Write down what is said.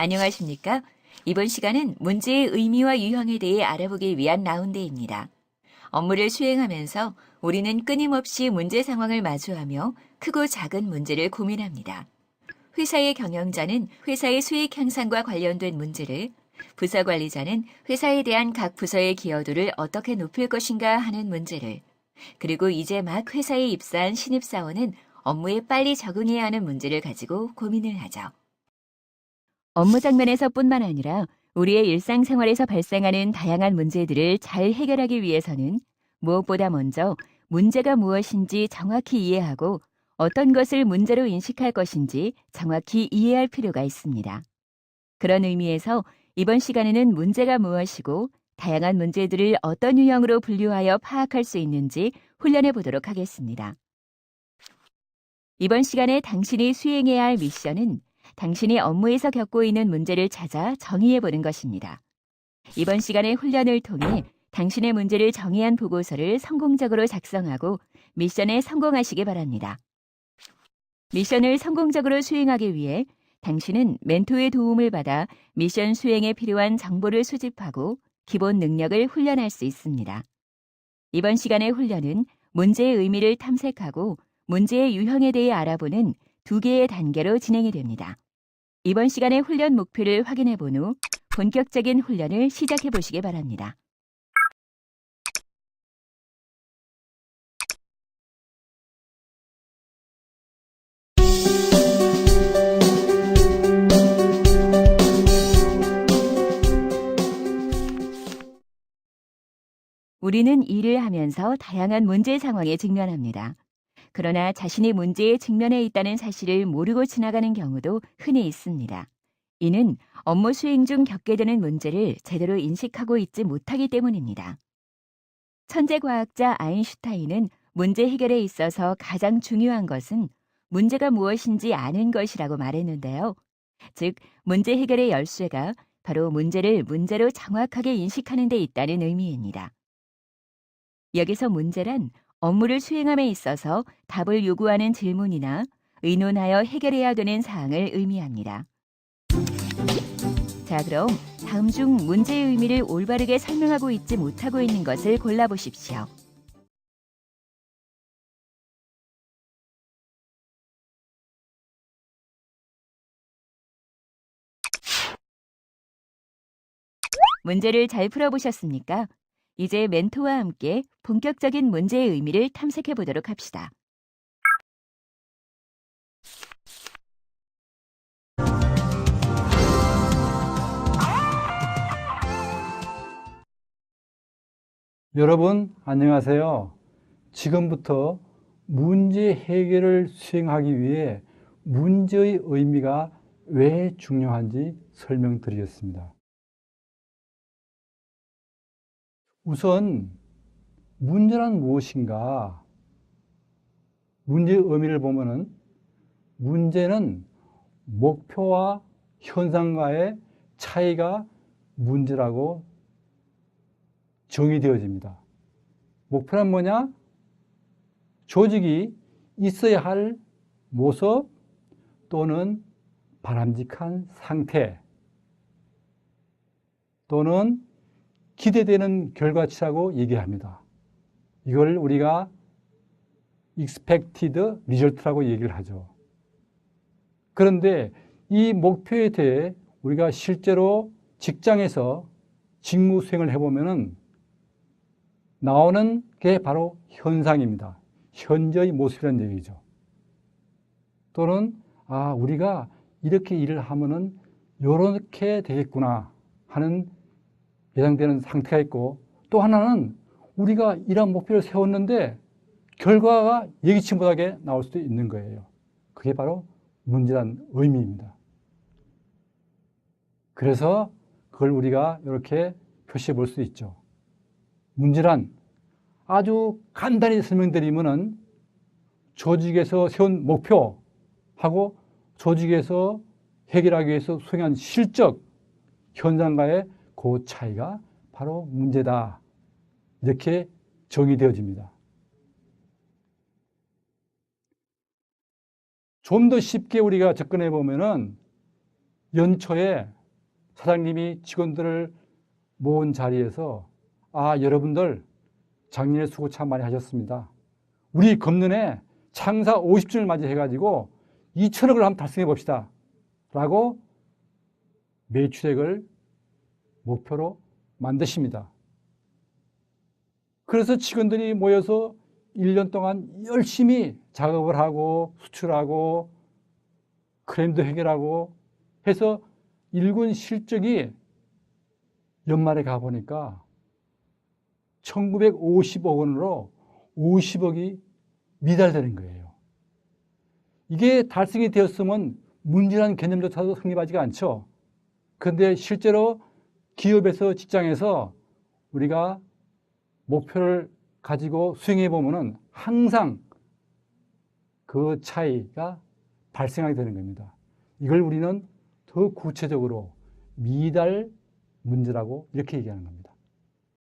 안녕하십니까? 이번 시간은 문제의 의미와 유형에 대해 알아보기 위한 라운드입니다. 업무를 수행하면서 우리는 끊임없이 문제 상황을 마주하며 크고 작은 문제를 고민합니다. 회사의 경영자는 회사의 수익 향상과 관련된 문제를, 부서 관리자는 회사에 대한 각 부서의 기여도를 어떻게 높일 것인가 하는 문제를, 그리고 이제 막 회사에 입사한 신입사원은 업무에 빨리 적응해야 하는 문제를 가지고 고민을 하죠. 업무 장면에서 뿐만 아니라 우리의 일상생활에서 발생하는 다양한 문제들을 잘 해결하기 위해서는 무엇보다 먼저 문제가 무엇인지 정확히 이해하고 어떤 것을 문제로 인식할 것인지 정확히 이해할 필요가 있습니다. 그런 의미에서 이번 시간에는 문제가 무엇이고 다양한 문제들을 어떤 유형으로 분류하여 파악할 수 있는지 훈련해 보도록 하겠습니다. 이번 시간에 당신이 수행해야 할 미션은 당신이 업무에서 겪고 있는 문제를 찾아 정의해 보는 것입니다. 이번 시간의 훈련을 통해 당신의 문제를 정의한 보고서를 성공적으로 작성하고 미션에 성공하시기 바랍니다. 미션을 성공적으로 수행하기 위해 당신은 멘토의 도움을 받아 미션 수행에 필요한 정보를 수집하고 기본 능력을 훈련할 수 있습니다. 이번 시간의 훈련은 문제의 의미를 탐색하고 문제의 유형에 대해 알아보는 두 개의 단계로 진행이 됩니다. 이번 시간의 훈련 목표를 확인해 본 후 본격적인 훈련을 시작해 보시기 바랍니다. 우리는 일을 하면서 다양한 문제 상황에 직면합니다. 그러나 자신이 문제에 직면해 있다는 사실을 모르고 지나가는 경우도 흔히 있습니다. 이는 업무 수행 중 겪게 되는 문제를 제대로 인식하고 있지 못하기 때문입니다. 천재 과학자 아인슈타인은 문제 해결에 있어서 가장 중요한 것은 문제가 무엇인지 아는 것이라고 말했는데요. 즉, 문제 해결의 열쇠가 바로 문제를 문제로 정확하게 인식하는 데 있다는 의미입니다. 여기서 문제란 업무를 수행함에 있어서 답을 요구하는 질문이나 의논하여 해결해야 되는 사항을 의미합니다. 자, 그럼 다음 중 문제의 의미를 올바르게 설명하고 있지 못하고 있는 것을 골라보십시오. 문제를 잘 풀어보셨습니까? 이제 멘토와 함께 본격적인 문제의 의미를 탐색해 보도록 합시다. 여러분 안녕하세요. 지금부터 문제 해결을 수행하기 위해 문제의 의미가 왜 중요한지 설명드리겠습니다. 우선 문제란 무엇인가? 문제의 의미를 보면은 문제는 목표와 현상과의 차이가 문제라고 정의되어집니다. 목표는 뭐냐? 조직이 있어야 할 모습 또는 바람직한 상태 또는 기대되는 결과치라고 얘기합니다. 이걸 우리가 expected result라고 얘기를 하죠. 그런데 이 목표에 대해 우리가 실제로 직장에서 직무 수행을 해보면은 나오는 게 바로 현상입니다. 현재의 모습이라는 얘기죠. 또는 아 우리가 이렇게 일을 하면은 이렇게 되겠구나 하는 예상되는 상태가 있고 또 하나는 우리가 이런 목표를 세웠는데 결과가 예기치 못하게 나올 수도 있는 거예요. 그게 바로 문제란 의미입니다. 그래서 그걸 우리가 이렇게 표시해 볼 수 있죠. 문제란 아주 간단히 설명드리면은 조직에서 세운 목표하고 조직에서 해결하기 위해서 수행한 실적, 현상과의 그 차이가 바로 문제다. 이렇게 정의되어집니다. 좀 더 쉽게 우리가 접근해 보면은 연초에 사장님이 직원들을 모은 자리에서 아 여러분들 작년에 수고 참 많이 하셨습니다. 우리 금년에 창사 50주년을 맞이해가지고 2천억을 한번 달성해 봅시다. 라고 매출액을 목표로 만드십니다. 그래서 직원들이 모여서 1년 동안 열심히 작업을 하고 수출하고 크레임도 해결하고 해서 일군 실적이 연말에 가보니까 1950억 원으로 50억이 미달되는 거예요. 이게 달성이 되었으면 문제라는 개념조차도 성립하지가 않죠. 그런데 실제로 기업에서 직장에서 우리가 목표를 가지고 수행해 보면은 항상 그 차이가 발생하게 되는 겁니다. 이걸 우리는 더 구체적으로 미달 문제라고 이렇게 얘기하는 겁니다.